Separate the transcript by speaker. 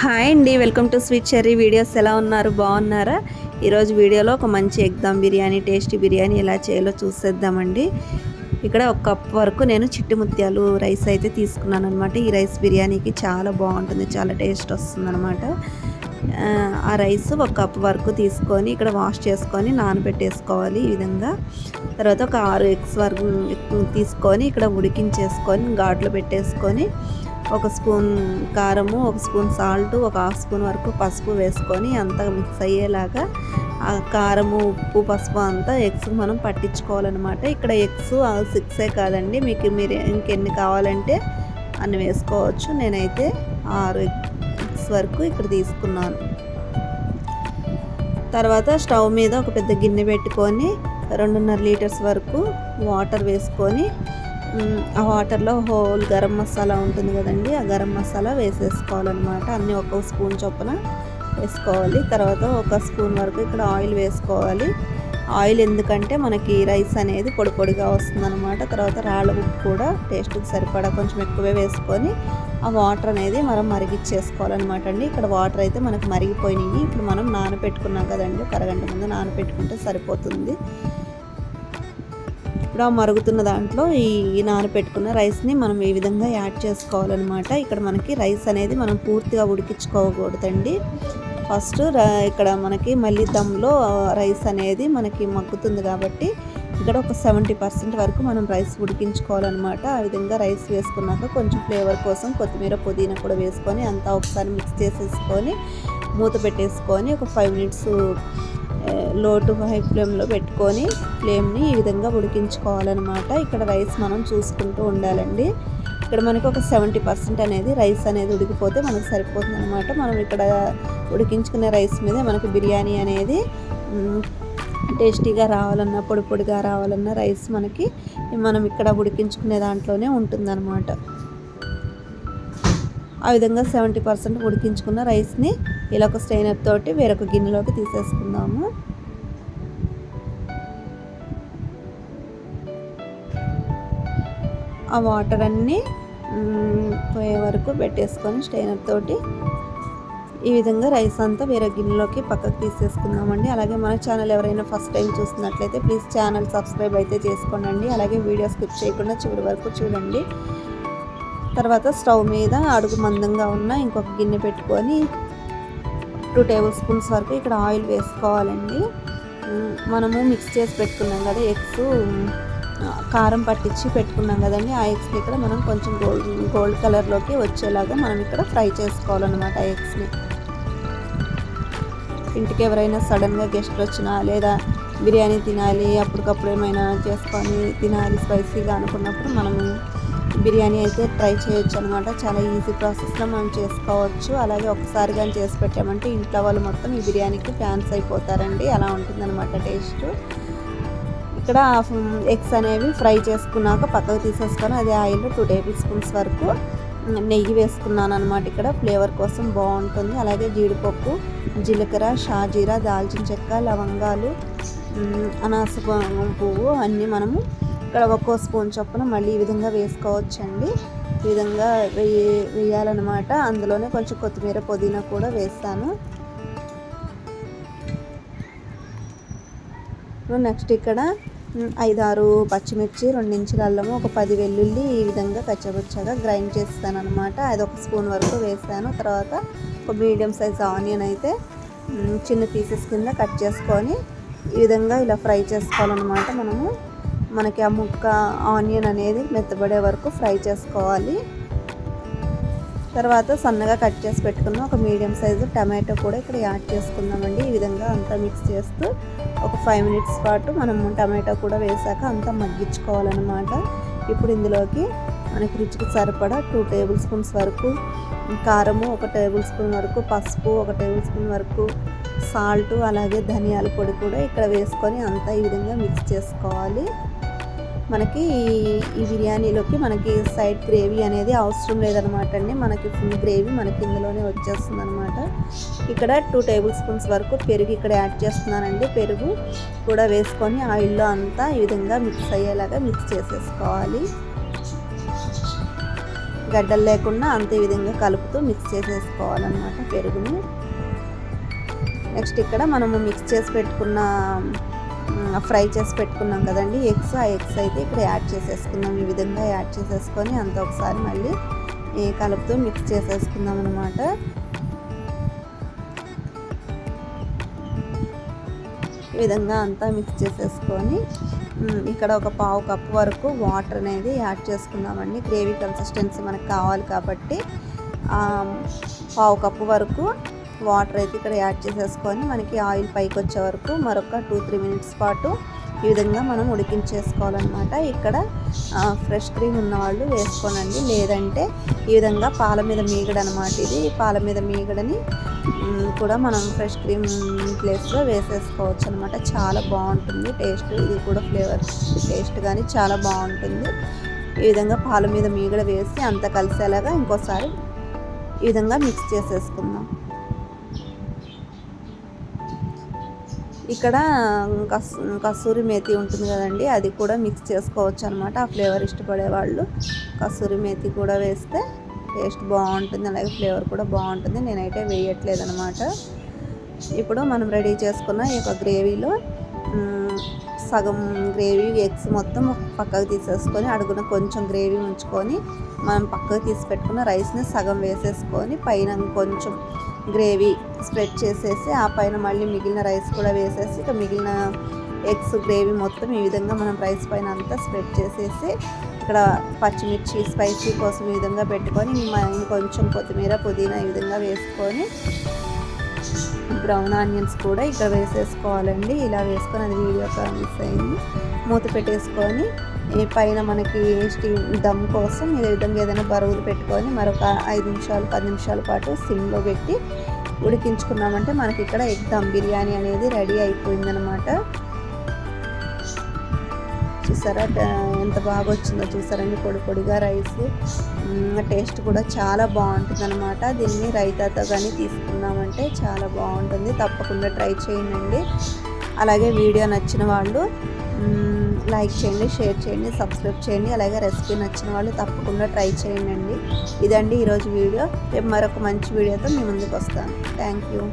Speaker 1: Hi అండి welcome to sweet cherry videos. ఎలా ఉన్నారు? బాగున్నారా? ఈరోజు వీడియోలో ఒక మంచి ఎగ్దమ్ బిర్యానీ టేస్టీ బిర్యానీ ఎలా చేయాలో చూసేద్దామండి. ఇక్కడ ఒక కప్ వరకు నేను చిట్టి ముత్యాలు రైస్ అయితే తీసుకున్నాను అనమాట ఈ రైస్ బిర్యానీకి చాలా బాగుంటుంది చాలా టేస్ట్ వస్తుంది అనమాట ఆ రైస్ ఒక కప్ వరకు తీసుకొని ఇక్కడ వాష్ చేసుకొని నానబెట్టేసుకోవాలి ఈ విధంగా. తర్వాత ఒక ఆరు ఎగ్స్ వరకు తీసుకొని ఇక్కడ ఉడికించేసుకొని ఘాట్లో పెట్టేసుకొని ఒక స్పూన్ కారము ఒక స్పూన్ సాల్ట్ ఒక హాఫ్ స్పూన్ వరకు పసుపు వేసుకొని అంతా మిక్స్ అయ్యేలాగా ఆ కారము ఉప్పు పసుపు అంతా ఎగ్స్ మనం పట్టించుకోవాలన్నమాట. ఇక్కడ ఎగ్స్ సిక్సే కాదండి. మీకు మీరు ఇంకెన్ని కావాలంటే అన్ని వేసుకోవచ్చు. నేనైతే ఆరు ఎగ్స్ వరకు ఇక్కడ తీసుకున్నాను. తర్వాత స్టవ్ మీద ఒక పెద్ద గిన్నె పెట్టుకొని రెండున్నర లీటర్స్ వరకు వాటర్ వేసుకొని ఆ వాటర్లో హోల్ గరం మసాలా ఉంటుంది కదండి ఆ గరం మసాలా వేసేసుకోవాలన్నమాట. అన్నీ ఒక స్పూన్ చొప్పున వేసుకోవాలి. తర్వాత ఒక స్పూన్ వరకు ఇక్కడ ఆయిల్ వేసుకోవాలి. ఆయిల్ ఎందుకంటే మనకి రైస్ అనేది పొడి పొడిగా వస్తుందన్నమాట. తర్వాత రాళ్ళ ఉప్పు కూడా టేస్ట్కి సరిపడా కొంచెం ఎక్కువే వేసుకొని ఆ వాటర్ అనేది మనం మరిగిచ్చేసుకోవాలన్నమాట అండి. ఇక్కడ వాటర్ అయితే మనకు మరిగిపోయినాయి. ఇప్పుడు మనం నానబెట్టుకున్నాం కదండి ఒక అరగంట ముందు నానబెట్టుకుంటే సరిపోతుంది. ఇప్పుడు ఆ మరుగుతున్న దాంట్లో ఈ నానబెట్టుకున్న రైస్ని మనం ఈ విధంగా యాడ్ చేసుకోవాలన్నమాట. ఇక్కడ మనకి రైస్ అనేది మనం పూర్తిగా ఉడికించుకోకూడదండి. ఫస్ట్ ఇక్కడ మనకి మళ్ళీ దమ్లో రైస్ అనేది మనకి మగ్గుతుంది కాబట్టి ఇక్కడ ఒక సెవెంటీ పర్సెంట్ వరకు మనం రైస్ ఉడికించుకోవాలన్నమాట. ఆ విధంగా రైస్ వేసుకున్నాక కొంచెం ఫ్లేవర్ కోసం కొత్తిమీర పుదీనా కూడా వేసుకొని అంతా ఒకసారి మిక్స్ చేసేసుకొని మూత పెట్టేసుకొని ఒక ఫైవ్ మినిట్స్ లోటు హై ఫ్లేమ్లో పెట్టుకొని ఫ్లేమ్ని ఈ విధంగా ఉడికించుకోవాలన్నమాట. ఇక్కడ రైస్ మనం చూసుకుంటూ ఉండాలండి. ఇక్కడ మనకు ఒక సెవెంటీ పర్సెంట్ అనేది రైస్ అనేది ఉడికిపోతే మనకు సరిపోతుంది అనమాట మనం ఇక్కడ ఉడికించుకునే రైస్ మీద మనకు బిర్యానీ అనేది టేస్టీగా రావాలన్నా పొడి పొడిగా రావాలన్నా రైస్ మనకి మనం ఇక్కడ ఉడికించుకునే దాంట్లోనే ఉంటుందన్నమాట. ఆ విధంగా సెవెంటీ పర్సెంట్ ఉడికించుకున్న రైస్ని ఇలా ఒక స్ట్రైనర్ తోటి వేరొక గిన్నెలోకి తీసేసుకుందాము. ఆ వాటర్ అన్నీ పోయే వరకు పెట్టేసుకొని స్టైనర్ తోటి ఈ విధంగా రైస్ అంతా వేరే గిన్నెలోకి పక్కకు తీసేసుకుందామండి. అలాగే మన ఛానల్ ఎవరైనా ఫస్ట్ టైం చూస్తున్నట్లయితే ప్లీజ్ ఛానల్ సబ్స్క్రైబ్ అయితే చేసుకోండి అలాగే వీడియో స్కిప్ చేయకుండా చివరి వరకు చూడండి. తర్వాత స్టవ్ మీద అడుగు మందంగా ఉన్న ఇంకొక గిన్నె పెట్టుకొని టూ టేబుల్ స్పూన్స్ వరకు ఇక్కడ ఆయిల్ వేసుకోవాలండి. మనము మిక్స్ చేసి పెట్టుకున్నాం కదా ఎగ్స్ కారం పట్టించి పెట్టుకున్నాం కదండి. ఆ ఎగ్స్ని ఇక్కడ మనం కొంచెం గోల్డ్ గోల్డ్ కలర్లోకి వచ్చేలాగా మనం ఇక్కడ ఫ్రై చేసుకోవాలన్నమాట ఆ ఎగ్స్ని ఇంటికి ఎవరైనా సడన్గా గెస్ట్లు వచ్చినా లేదా బిర్యానీ తినాలి అప్పటికప్పుడు ఏమైనా చేసుకొని తినాలి స్పైసీగా అనుకున్నప్పుడు మనము బిర్యానీ అయితే ట్రై చేయొచ్చు అనమాట చాలా ఈజీ ప్రాసెస్లో మనం చేసుకోవచ్చు. అలాగే ఒకసారి కానీ చేసి పెట్టామంటే ఇంట్లో వాళ్ళు మొత్తం ఈ బిర్యానీకి ఫ్యాన్స్ అయిపోతారండి. అలా ఉంటుందన్నమాట టేస్ట్. ఇక్కడ ఎగ్స్ అనేవి ఫ్రై చేసుకున్నాక పక్కకు తీసేసుకొని అది ఆయిల్ టూ టేబుల్ స్పూన్స్ వరకు నెయ్యి వేసుకున్నాను అనమాట ఇక్కడ. ఫ్లేవర్ కోసం బాగుంటుంది. అలాగే జీడిపప్పు జీలకర్ర షాజీరా దాల్చిన చెక్క లవంగాలు అనాస పువ్వు అన్నీ మనము ఇక్కడ ఒక్కో స్పూన్ చొప్పున మళ్ళీ ఈ విధంగా వేసుకోవచ్చండి. ఈ విధంగా వేయి వేయాలన్నమాట. అందులోనే కొంచెం కొత్తిమీర పుదీనా కూడా వేస్తాను. నెక్స్ట్ ఇక్కడ ఐదారు పచ్చిమిర్చి రెండు ఇంచుల అల్లము ఒక పది వెల్లుల్లి ఈ విధంగా కచ్చబుచ్చగా గ్రైండ్ చేస్తాను అనమాట అది ఒక స్పూన్ వరకు వేస్తాను తర్వాత ఒక మీడియం సైజ్ ఆనియన్ అయితే చిన్న పీసెస్ కింద కట్ చేసుకొని ఈ విధంగా ఇలా ఫ్రై చేసుకోవాలన్నమాట మనము. మనకి ఆ ముక్క ఆనియన్ అనేది మెత్తబడే వరకు ఫ్రై చేసుకోవాలి. తర్వాత సన్నగా కట్ చేసి పెట్టుకున్న ఒక మీడియం సైజు టమాటో కూడా ఇక్కడ యాడ్ చేసుకుందామండి. ఈ విధంగా అంతా మిక్స్ చేస్తూ ఒక ఫైవ్ మినిట్స్ పాటు మనం టమాటో కూడా వేసాక అంతా మగ్గించుకోవాలన్నమాట. ఇప్పుడు ఇందులోకి మనకి రుచికి సరిపడా టూ టేబుల్ స్పూన్స్ వరకు కారము ఒక టేబుల్ స్పూన్ వరకు పసుపు ఒక టేబుల్ స్పూన్ వరకు సాల్ట్ అలాగే ధనియాల పొడి కూడా ఇక్కడ వేసుకొని అంతా ఈ విధంగా మిక్స్ చేసుకోవాలి. మనకి ఈ బిర్యానీలోకి మనకి సైడ్ గ్రేవీ అనేది అవసరం లేదనమాట అండి. మనకి ఫుల్ గ్రేవీ మనకి ఇందులోనే వచ్చేస్తుంది అనమాట ఇక్కడ టూ టేబుల్ స్పూన్స్ వరకు పెరుగు ఇక్కడ యాడ్ చేస్తున్నానండి. పెరుగు కూడా వేసుకొని ఆయిల్లో అంతా ఈ విధంగా మిక్స్ అయ్యేలాగా మిక్స్ చేసేసుకోవాలి. గడ్డలు లేకుండా అంతే విధంగా కలుపుతూ మిక్స్ చేసేసుకోవాలన్నమాట పెరుగుని. నెక్స్ట్ ఇక్కడ మనము మిక్స్ చేసి పెట్టుకున్న ఫ్రై చేసి పెట్టుకున్నాం కదండి. ఎగ్స్ ఆ ఎగ్స్ అయితే ఇక్కడ యాడ్ చేసేసుకుందాం. ఈ విధంగా యాడ్ చేసేసుకొని అంత ఒకసారి మళ్ళీ కలుపుతూ మిక్స్ చేసేసుకుందాం అనమాట ఈ విధంగా అంతా మిక్స్ చేసేసుకొని ఇక్కడ ఒక పావు కప్పు వరకు వాటర్ అనేది యాడ్ చేసుకుందామండి. గ్రేవీ కన్సిస్టెన్సీ మనకు కావాలి కాబట్టి పావు కప్పు వరకు వాటర్ అయితే ఇక్కడ యాడ్ చేసేసుకొని మనకి ఆయిల్ పైకి వచ్చే వరకు మరొక టూ త్రీ మినిట్స్ పాటు ఈ విధంగా మనం ఉడికించేసుకోవాలన్నమాట. ఇక్కడ ఫ్రెష్ క్రీమ్ ఉన్నవాళ్ళు వేసుకోనండి. లేదంటే ఈ విధంగా పాల మీద మీగడ అనమాట ఇది పాల మీద మీగడని కూడా మనం ఫ్రెష్ క్రీమ్ ప్లేస్లో వేసేసుకోవచ్చు అనమాట చాలా బాగుంటుంది. టేస్ట్ ఇది కూడా ఫ్లేవర్ టేస్ట్ కానీ చాలా బాగుంటుంది. ఈ విధంగా పాల మీద మీగడ వేసి అంత కలిసేలాగా ఇంకోసారి ఈ విధంగా మిక్స్ చేసేసుకుందాం. ఇక్కడ కస్ కస్తూరి మేతి ఉంటుంది కదండి అది కూడా మిక్స్ చేసుకోవచ్చు అనమాట ఆ ఫ్లేవర్ ఇష్టపడే వాళ్ళు కస్తూరి మేతి కూడా వేస్తే టేస్ట్ బాగుంటుంది అలాగే ఫ్లేవర్ కూడా బాగుంటుంది. నేనైతే వేయట్లేదు అనమాట ఇప్పుడు మనం రెడీ చేసుకున్న ఈ యొక్క గ్రేవీలో సగం గ్రేవీ ఎగ్స్ మొత్తం పక్కకు తీసేసుకొని అడుగున కొంచెం గ్రేవీ ఉంచుకొని మనం పక్కకు తీసి పెట్టుకున్న రైస్ని సగం వేసేసుకొని పైన కొంచెం గ్రేవీ స్ప్రెడ్ చేసేసి ఆ పైన మళ్ళీ మిగిలిన రైస్ కూడా వేసేసి ఇక మిగిలిన ఎగ్స్ గ్రేవీ మొత్తం ఈ విధంగా మనం రైస్ పైన అంతా స్ప్రెడ్ చేసేసి ఇక్కడ పచ్చిమిర్చి స్పైసీ కోసం ఈ విధంగా పెట్టుకొని కొంచెం కొత్తిమీర పుదీనా ఈ విధంగా వేసుకొని బ్రౌన్ ఆనియన్స్ కూడా ఇక్కడ వేసేసుకోవాలండి. ఇలా వేసుకొని అది వీడియో మిస్ అయింది. మూత పెట్టేసుకొని ఈ పైన మనకి స్టీమ్ దమ్ కోసం ఇదే విధంగా ఏదైనా బరువులు పెట్టుకొని మరొక ఐదు నిమిషాలు పది నిమిషాల పాటు సిమ్లో పెట్టి ఉడికించుకున్నామంటే మనకి ఇక్కడ ఎగ్ దమ్ బిర్యానీ అనేది రెడీ అయిపోయిందనమాట. చూసారా? ఎంత బాగా వచ్చిందో చూసారండి. పొడి పొడిగా రైస్. టేస్ట్ కూడా చాలా బాగుంటుంది అనమాట దీన్ని రైతాతో కానీ తీసుకున్నామంటే చాలా బాగుంటుంది. తప్పకుండా ట్రై చేయండి. అలాగే వీడియో నచ్చిన వాళ్ళు లైక్ చేయండి షేర్ చేయండి సబ్స్క్రైబ్ చేయండి. అలాగే రెసిపీ నచ్చిన వాళ్ళు తప్పకుండా ట్రై చేయండి ఇదండి ఈరోజు వీడియో. రేపు మరొక మంచి వీడియోతో మీ ముందుకు వస్తాను. Thank you.